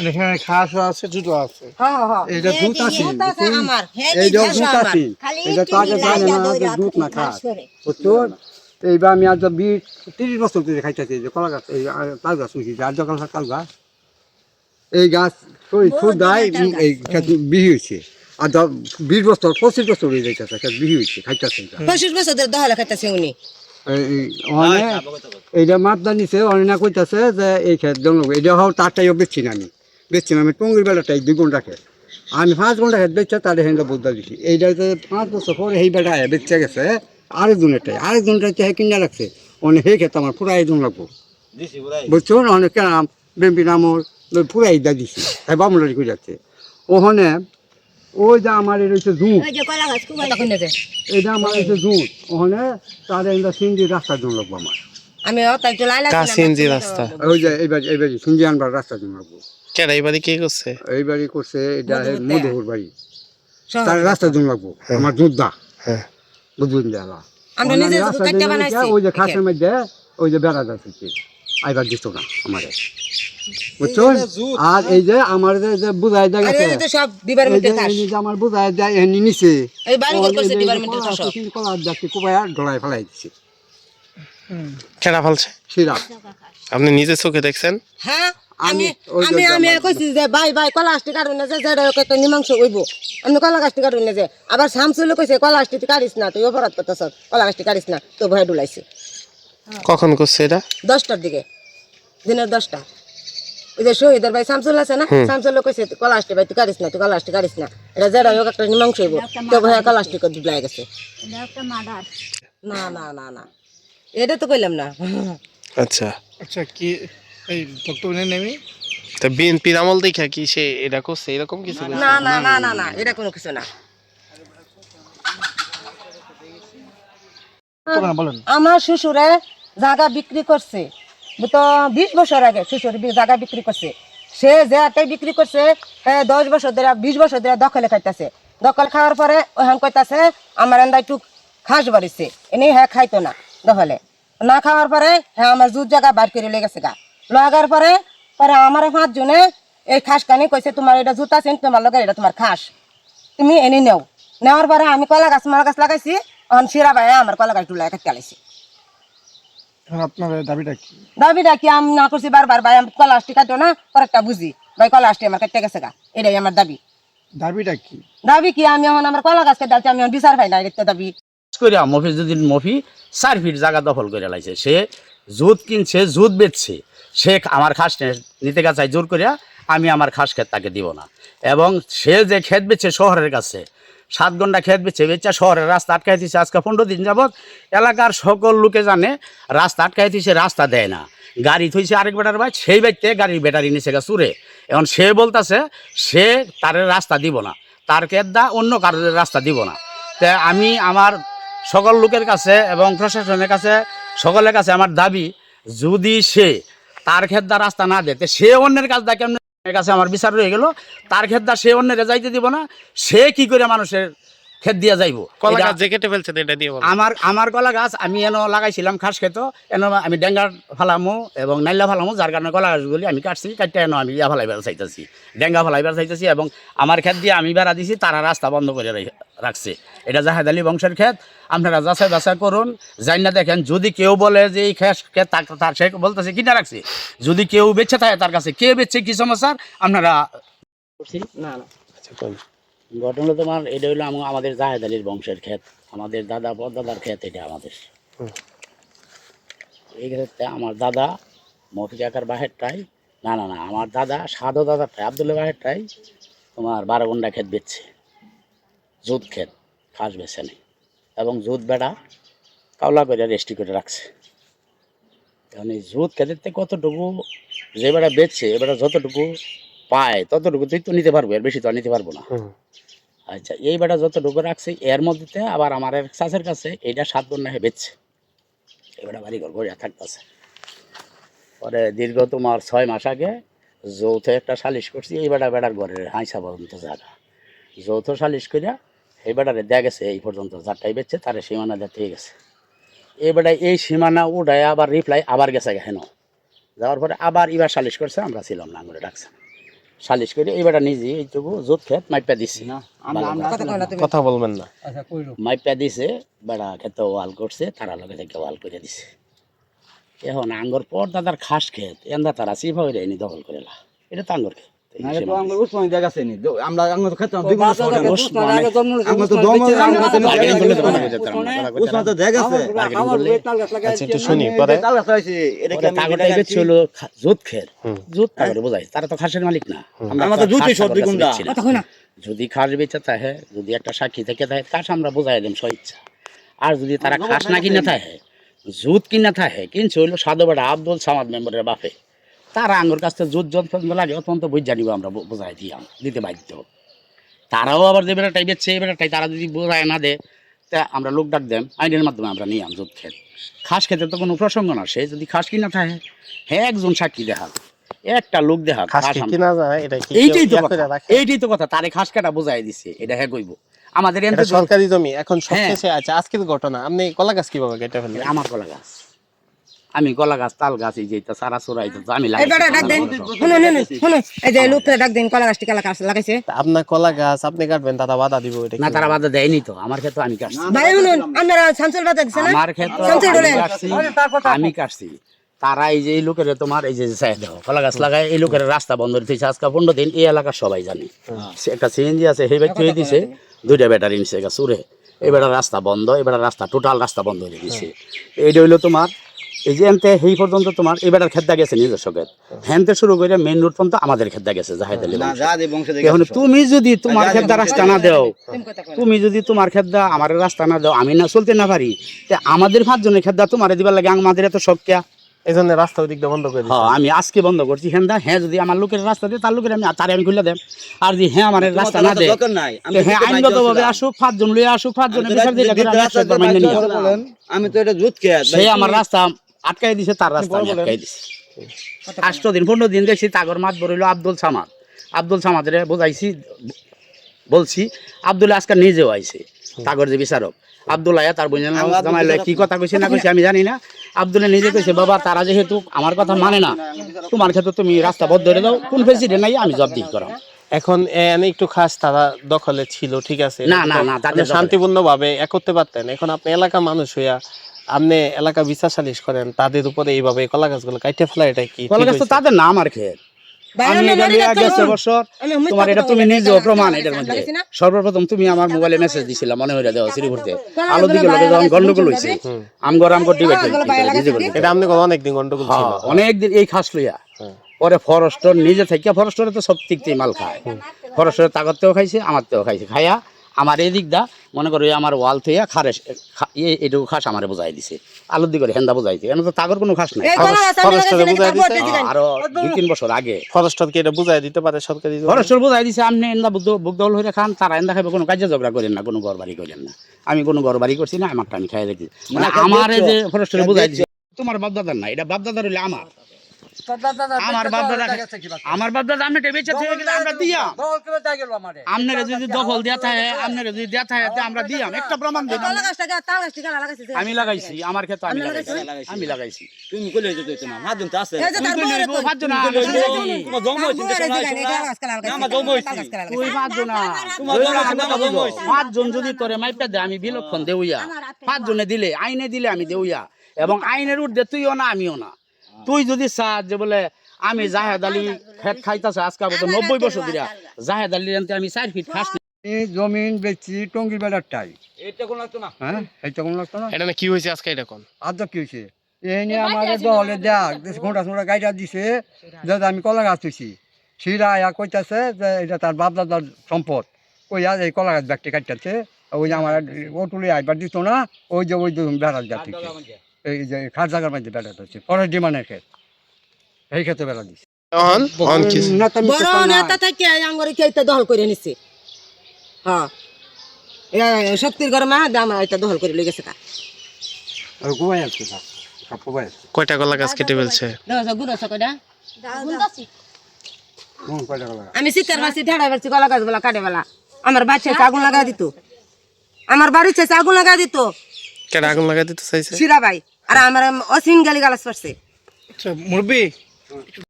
এখানে খাসও আছে জুতো আছে। হ্যাঁ হ্যাঁ এইটা দুধ আছে। দুধ আছে হ্যাঁ এইটা দুধ আছে। এটা তো আগে জানে না যে দুধ না খাস। বুঝছ এইবার আমি আজ বিশ তিরিশ বছর ধরে খাইতেছি যে কলা গাছ এই তাল গাছ উঠি আর দোকান তাল গাছ এই গাছ ওই দেয় এই বিহি হয়েছে আর বিশ বছর পঁচিশ বছর হয়ে যাইতেছে বিহি হয়েছে খাইতেছে পঁচিশ বছর ধরে দহলে খাইতেছে উনি। এই- এই এইটা মাপদা নিছে অনেনা কইতাছে যে এই খেত এটা হও তারটাইও বেচছি না আমি বেচছি না আমি টঙ্গির বেলাটাই দুই ঘণ্টা খেত আমি পাঁচ ঘণ্টা খেত বেচছে তার হেন বুদ্ধা দিছি। এইটা যে পাঁচ বছর পরে এই বেলা আয়া বেচছে গেছে আরেকজনেরটাই আরেকজনটা হচ্ছে কিনা রাখছে। অনেক সেই খেতে আমার পুরাই জন লাগবো। বুঝছ না অনেক কেনাম বেম্পি নামর পুরাই দা দিছি। তাই বামুলারি করে যাচ্ছে। ওখানে ওই যে আমার এটা হচ্ছে দুধ ওই যে কলা গাছ খুব কথা কই না যে? এটা আমার হচ্ছে দুধ ওখানে তার একটা সিন্দি রাস্তার জন্য লাগবো আমার। আমি রাস্তা? ওই যে এইবার এইবার সিঞ্জি আনবার রাস্তার জন্য লাগবো। কেডা এবারে কে করছে? এই বাড়ি করছে এটা মধুপুর বাড়ি। তার জন্য লাগবো আমার যোদ্ধা হ্যাঁ। বুঝলেন আমরা বানাইছি। ওই যে খাসের মধ্যে ওই যে বেড়া যাচ্ছে আইবার দিত না আমারে। বুঝছেন আর এই যে আমার যে বুঝাই দেয় গেছে। সব যে এই আমার বুঝাই দেয় এমনি এই বাড়ি করছে সব। ডলায় ফেলাই দিছে। কেডা ফেলছে? সিরা আপনি নিজে চোখে দেখছেন? হ্যাঁ আমি আমি আমি কইছি যে ভাই ভাই কলা আসতে কাটুন না যে যেটা কত নিমাংস হইব আমি কলা গাছটি কাটুন না যে। আবার শামসুল কইছে কলা আসতে কাটিস না তুই অপরাধ করতেছ কলা গাছটি কাটিস না তো ভয় ডুলাইছে। কখন করছে এটা? দশটার দিকে দিনের দশটা। ওই যে শহীদের ভাই শামসুল আছে না শামসুল কইছে কলা আসতে ভাই তুই কাটিস না তুই কলা আসতে কাটিস না। এটা যেটা হোক একটা নিমাংস হইব তো ভয় কলা আসতে ডুবলাই গেছে। এটা একটা মার্ডার। না না না না। এটা তো কইলাম না। আচ্ছা। আচ্ছা কি এই বক্তব্য নেই আমি তা বিএনপির আমল দেখা কি সে এটা করছে? এরকম কিছু? না না না না না এটা কোনো কিছু না। আমার শ্বশুরে জায়গা বিক্রি করছে। তো বিশ বছর আগে শ্বশুর জায়গা বিক্রি করছে। সে যে হাতে বিক্রি করছে সে দশ বছর ধরে বিশ বছর ধরে দখলে খাইতেছে। দখল খাওয়ার পরে ওখান কইতাছে আমার এন্দা একটু খাস বাড়িছে। এনে হ্যাঁ খাইতো না দখলে। না খাওয়ার পরে হ্যাঁ আমার জুত জায়গা বার করে লেগেছে গা। লাগার পরে পরে আমার পাঁচ জনে এই খাস কানি কইছে তোমার এটা জুত আছে তোমার লগে এটা তোমার খাস। তুমি এনে নেও। নেওয়ার পরে আমি কলা গাছ মারা গাছ লাগাইছি এখন শিরা ভাই আমার কলা গাছ ডুলাই কাটতে আপনার দাবিটা কি? দাবিটা কি? আমি না করছি বারবার ভাই আমি কলা আসটি কাটো না পরেরটা বুঝি। ভাই কলা আসটি আমার কাটতে গেছে গা। এটাই আমার দাবি। দাবিটা কি? দাবি কি? আমি এখন আমার কলা গাছ কাটতে আমি বিচার পাই না এটা দাবি। করিয়া মফিজুদ্দিন মফি চার ফিট জায়গা দখল করে লাইছে। সে জুত কিনছে জুত বেচছে। সে আমার খাস নিতে গেছে জোর করিয়া, আমি আমার খাস ক্ষেত তাকে দিব না। এবং সে যে ক্ষেত বেচছে শহরের কাছে, সাত ঘণ্টা খেত বেচছে বেচা শহরের রাস্তা আটকাই দিচ্ছে আজকে পনেরো দিন যাবৎ এলাকার সকল লোকে জানে, রাস্তা আটকাই দিচ্ছে রাস্তা দেয় না। গাড়ি থইছে আরেক বেটার বাইক সেই বাইকতে গাড়ির ব্যাটারি নিচে গা চুরে। এখন সে বলতাছে, সে তার রাস্তা দিব না। তার কেদা অন্য কারোর রাস্তা দিব না। তা আমি আমার সকল লোকের কাছে এবং প্রশাসনের কাছে, সকলের কাছে আমার দাবি, যদি সে তার খেদ্দা রাস্তা না দেয় সে অন্যের কাছ দেখে এর কাছে আমার বিচার রয়ে গেল? তার খেদ্দা সে অন্যের যাইতে দিব না। সে কি করে মানুষের ক্ষেত দিয়া যাইব? কলা গাছ যে কেটে ফেলছে এটা দিয়ে আমার আমার কলা গাছ আমি এনে লাগাইছিলাম খাস খেত। এন আমি ডেঙ্গার ফালামো এবং নাইলা ফালামো যার কারণে কলা গাছগুলি আমি কাটছি কাটতে এনে আমি ইয়া ফালাইবার চাইতেছি। ডেঙ্গা ফালাইবার চাইতেছি এবং আমার ক্ষেত দিয়ে আমি বেড়া দিছি তারা রাস্তা বন্ধ করে রেখে- রাখছে। এটা জাহেদ আলী বংশের ক্ষেত। আপনারা যাচাই বাছাই করুন। যাই না দেখেন যদি কেউ বলে যে এই খেস ক্ষেত তার- তার সে বলতেছে কিনা রাখছে? যদি কেউ বেচে থাকে তার কাছে কে বেচছে কি সমস্যার আপনারা না না। আচ্ছা, ঘটনা তোমার এটা হলো আমাদের জাহেদ আলীর বংশের ক্ষেত। আমাদের দাদা পরদাদার ক্ষেত এটা আমাদের। এই ক্ষেত্রে আমার দাদা মফিক আকার বাহেরটাই। না না না আমার দাদা সাধু দাদারটাই আবদুল্লা বাহেরটাই তোমার বারো ঘণ্টা ক্ষেত বেচছে। জুত ক্ষেত খাস বেছে নেই এবং জুত বেড়া কাওলা করে রেস্টি করে রাখছে। এখন এই জুত থেকে কতটুকু যে বেড়া বেচছে এ বেড়া যতটুকু পায় ততটুকু তুই তো নিতে পারব এর বেশি তো নিতে পারব না। আচ্ছা এই বেটা যতটুকু রাখছে এর মধ্যে আবার আমার এক চাষের কাছে এইটা সাত বন্যা হয়ে বেচছে। এই বেটা বাড়ি ঘর গড়িয়া থাকতেছে। পরে দীর্ঘ তোমার ছয় মাস আগে যৌথ একটা সালিশ করছি এই বেটা বেটার ঘরের হাঁসা পর্যন্ত জায়গা। যৌথ সালিশ করিয়া এই বেটারে দেয়া গেছে এই পর্যন্ত যারটাই বেচছে তার সীমানা দেখতে গেছে এই বেটা এই সীমানা উঠায় আবার রিপ্লাই আবার গেছে হেন যাওয়ার পরে আবার এবার সালিশ করছে আমরা ছিলাম না আঙুলে ডাকছে। সালিশ করে এবারটা নিজে এইটুকু জোত খেত মাইপা দিছি। না আমরা কথা বলবেন না। আচ্ছা মাইপা দিছে বেড়া খেতে ওয়াল করছে তারা লগে থেকে ওয়াল করে দিছে। এখন আঙ্গর পর দাদার খাস খেত এন্দা তারা সিফা হয়ে দখল করে লা। এটা তো আঙ্গর খেত তারা তো আচ্ছা, খাসের মালিক না। আমরা তো খাস যদি খাস বেচে থাকে যদি একটা সাক্ষী থেকে থাকে কাজ আমরা বোঝাই দিম ইচ্ছা। আর যদি তারা খাস না কিনে থাকে জুত কিনা থাকে কিনছে হইল সাধু বেড়া আব্দুল সামাদ মেম্বারের বাপে। তারা আঙ্গুর কাছ থেকে জুত যন্ত্র লাগে অত্যন্ত বুঝ জানিব আমরা বোঝাই দিই দিতে বাধ্য। তারাও আবার যে বেড়াটাই বেচছে এই বেড়াটাই তারা যদি বোঝায় না দেয় তা আমরা লোক ডাক দেন আইনের মাধ্যমে আমরা নিয়ে আম খেত। খাস খেতে তো কোনো প্রসঙ্গ না সে যদি খাস কিনা থাকে হ্যাঁ একজন সাক্ষী দেখা একটা লোক দেখা এইটাই তো কথা এইটাই তো কথা তারে খাস কাটা বোঝাই দিছে এটা হ্যাঁ কইব। আমাদের সরকারি জমি এখন হ্যাঁ। সবশেষে আছে আজকের ঘটনা আপনি কলা গাছ কীভাবে কেটে ফেললেন? আমার কলা গাছ। আমি কলা গাছ তাল গাছ এই যে সারা সুরাই তো আমি এই লাগাইছি বেটা ডাক দেন। শুনুন শুনুন শুনুন। এই যে লোকটা ডাক দেন কলা গাছটি কলা গাছ লাগাইছে? আপনার কলা গাছ আপনি কাটবেন দাদা বাধা দিব এটা না তারা বাধা দেয়নি তো। আমার ক্ষেত্রে আমি কাটছি। ভাই শুনুন আপনারা শামসুল বাজার দিছে না? আমার ক্ষেত্রে আমি কাটছি আমি কাটছি। তারা এই যে এই লোকের তোমার এই যে চাই দাও কলা গাছ লাগায় এই লোকের রাস্তা বন্ধ হয়েছে আজকে পনেরো দিন এই এলাকার সবাই জানে। সে একটা সিএনজি আছে সেই ব্যক্তি হয়ে দিছে দুইটা ব্যাটারি নিছে গা সুরে এবার রাস্তা বন্ধ এবার রাস্তা টোটাল রাস্তা বন্ধ হয়ে গেছে। এইটা হইল তোমার এই যে এনতে সেই পর্যন্ত তোমার এবার খেদ্দা গেছে নিজস্ব ক্ষেত হ্যানতে শুরু করে মেইন রোড পর্যন্ত আমাদের খেদ্দা গেছে জাহেদ আলী দে এখন তুমি যদি তোমার খেদ্দা রাস্তা না দেও তুমি কথা কয় না। তুমি যদি তোমার খেদ্দা আমার রাস্তা না দাও আমি না চলতে না পারি তে আমাদের পাঁচজনের খেদ্দা তোমার দিবার লাগে আমাদের এত শক্তিয়া এই জন্য রাস্তা ওই দিক দিয়ে বন্ধ করে হ্যাঁ আমি আজকে বন্ধ করছি হেন্দা হ্যাঁ যদি আমার লোকের রাস্তা দেয় তার লোকের আমি তারে আমি খুলে দেব আর যদি হ্যাঁ আমার রাস্তা না দেয় হ্যাঁ আইনগত ভাবে। আসুক পাঁচজন আসুক পাঁচজনের আমি তো বিচার দিলে আমি এটা জুত খেয়ে সে আমার রাস্তা আটকাই দিছে তার রাস্তা আমি আটকাই দিছি। আষ্ট দিন পনেরো দিন দেখছি তাগর মাত বরিল আব্দুল সামাদ আব্দুল সামাদের বুঝাইছি বলছি আব্দুল আজকে নিজেও আইছে তাগর যে বিচারক। আব্দুল আয়া তার জামাইলে কি কথা কইছে না কইছে আমি জানি না। আব্দুলে নিজে কইছে বাবা তারা যেহেতু আমার কথা মানে না তোমার ক্ষেত্রে তুমি রাস্তা বন্ধ ধরে দাও কোন প্রেসিডেন্ট নাই আমি জব দিই করাম এখন এনে একটু খাস তারা দখলে ছিল ঠিক আছে? না, না, না, তাদের দখলে। শান্তিপূর্ণ ভাবে এক করতে পারতেন। এখন আপনি এলাকা মানুষ হইয়া আপনি এলাকা বিচার সালিশ করেন তাদের উপরে এইভাবে কলা গাছগুলো কাইটে ফেলা এটা কি কলা গাছ তো তাদের নাম আমি এটা গেছে বছর তোমার এটা তুমি বলি, প্রমাণ এটার মধ্যে। সর্বপ্রথম তুমি আমার মোবাইলে মেসেজ দিছিলা মনে হইরা দেওয়া শ্রীপুরতে আলো দিকে গাছগুলো লগে যখন বাইরে গন্ডগোল হইছে আমগর আমগর ডিবেট কলাগুলো বাইরে লাগাইছি কি? এটা আপনি অনেকদিন গন্ডগোল ছিল। হ্যাঁ অনেকদিন এই খাস লইয়া। হ্যাঁ। পরে ফরেস্টর নিজে থেকে ফরেস্টরে তো সব দিক থেকে মাল খায়। ফরেস্টরের তাগতেও খাইছে আমার তেও খাইছে। খাইয়া আমার এই দিকটা মনে করো আমার ওয়াল থেকে খারে এটুকু খাস আমারে বুঝাই দিছে। আলুর দিকে হেন্দা বুঝাইছে এনে তো তাগর কোনো খাস নাই? আরও দুই তিন বছর আগে। ফরেস্টর কি এটা বুঝাই দিতে পারে সরকারি? ফরেস্টর বুঝাই দিছে আপনি এন্দা বুদ্ধ বুকদল হয়ে খান তারা এন্দা খাইবে কোনো কাজে ঝগড়া করেন না কোনো ঘর বাড়ি করেন না। আমি কোনো ঘর বাড়ি করছি না আমারটা আমি খাই রেখেছি। মানে না, আমার এই যে? ফরেস্টরে বুঝাই দিছে তোমার বাপদাদার না এটা বাপদাদার হইলে আমার। আমার বাপদাদা আমার বাপদাদা আপনি বেঁচে থেকে গেলে আমরা দিয়া আপনারা যদি দখল দেয়া থাকে আপনারা যদি দেয়া থাকে আমরা দিয়াম। একটা প্রমাণ দিন কলা গাছটাকে তাল গাছটি কলা লাগাইছি যে। আমি লাগাইছি আমার ক্ষেত্রে আমি লাগাইছি। আমি লাগাইছি। তুমি কইলে হইতো না মাধ্যম তো আছে। এই যে তার তুই বউরে লইবো, কই? পাঁচজন যদি তোরে মাইপা দে আমি বিলক্ষণ দেউইয়া। পাঁচজনে দিলে আইনে দিলে আমি দেউইয়া। এবং আইনের উর্ধে তুইও না আমিও না। তুই যদি চাস যে বলে আমি জাহেদ আলী খেত খাইতাছে আজকে বলতে নব্বই বছর দিরা জাহেদ আলী আনতে আমি চার ফিট খাস জমিন বেচছি টঙ্গির বেলারটাই এটা কোনো লাগতো না? হ্যাঁ এইটা কোন লাগতো না? এটা না কি হয়েছে আজকে এটা কোন? আর তো কি হয়েছে এই নিয়ে আমাদের দলে দেখ ঘোড়া সোড়া গাইটা দিছে যে আমি কলা গাছ তুইছি সিরা আয়া কইতাছে যে এটা তার বাপ দাদার সম্পদ কইয়া এই কলা গাছ ব্যাগটি কাটতেছে ওই যে আমার ওটুলি আইবার দিত না ওই যে ওই যে বেড়ার যাচ্ছে এই যে খাট জায়গার মধ্যে বেড়া হচ্ছে ফরেস্ট ডিমান্ডের ক্ষেত। এই ক্ষেত্রে বেড়া দিচ্ছে নেতা থেকে আঙ্গরে করে নিছে। হ্যাঁ। শক্তির ঘরে মা দাম এটা দখল করে লই গেছে আর আছে কয়টা কলা গাছ কেটে ফেলছে? আমি শীতের মাসে ঢেড়া বেড়ছি কলা গাছ বলা কাটে বেলা। আমার বাচ্চা আগুন লাগা দিত। আমার বাড়ির শেষে আগুন লাগা দিত। আগুন লাগাই দিতে চাইছে? সিরা ভাই আর আমার অসীম গালি গালাস পারছে আচ্ছা মুরব্বী।